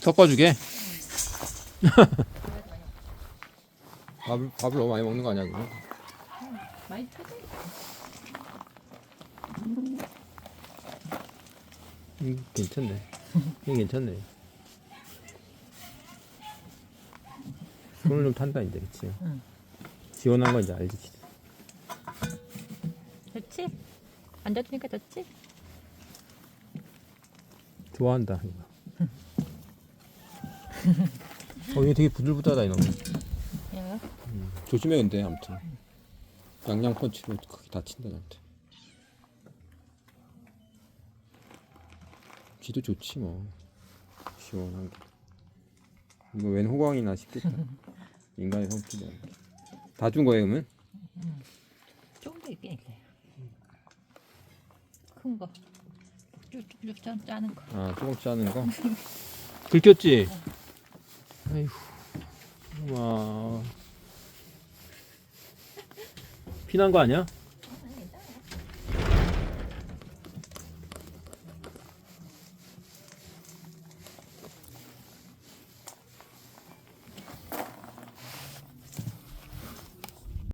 섞어주게. 밥을 밥을 너무 많이 먹는 거 아니야 그거? 많이 타지? 음, 괜찮네. 이게 괜찮네. 손을 좀 탄다 이제 그치? 응. 지원한 거 이제 알지. 좋지? 앉아주니까 좋지? 좋아한다 이거. 어 이거 되게 부들부들하다 이놈. 얘가 조심해 근데 아무튼 양양 펀치로 크게 다친다 나한테. 쥐도 좋지 뭐 시원한 게. 이거 웬 호광이나 싶겠다. 인간의 성격이 다준 거예요 그러면? 조금 더 있긴 있어요. 큰 거. 쭉쭉쭉 짜- 짜는 거. 아 조금 짜는 거. 들켰지? 아이고 와 피난 거 아니야?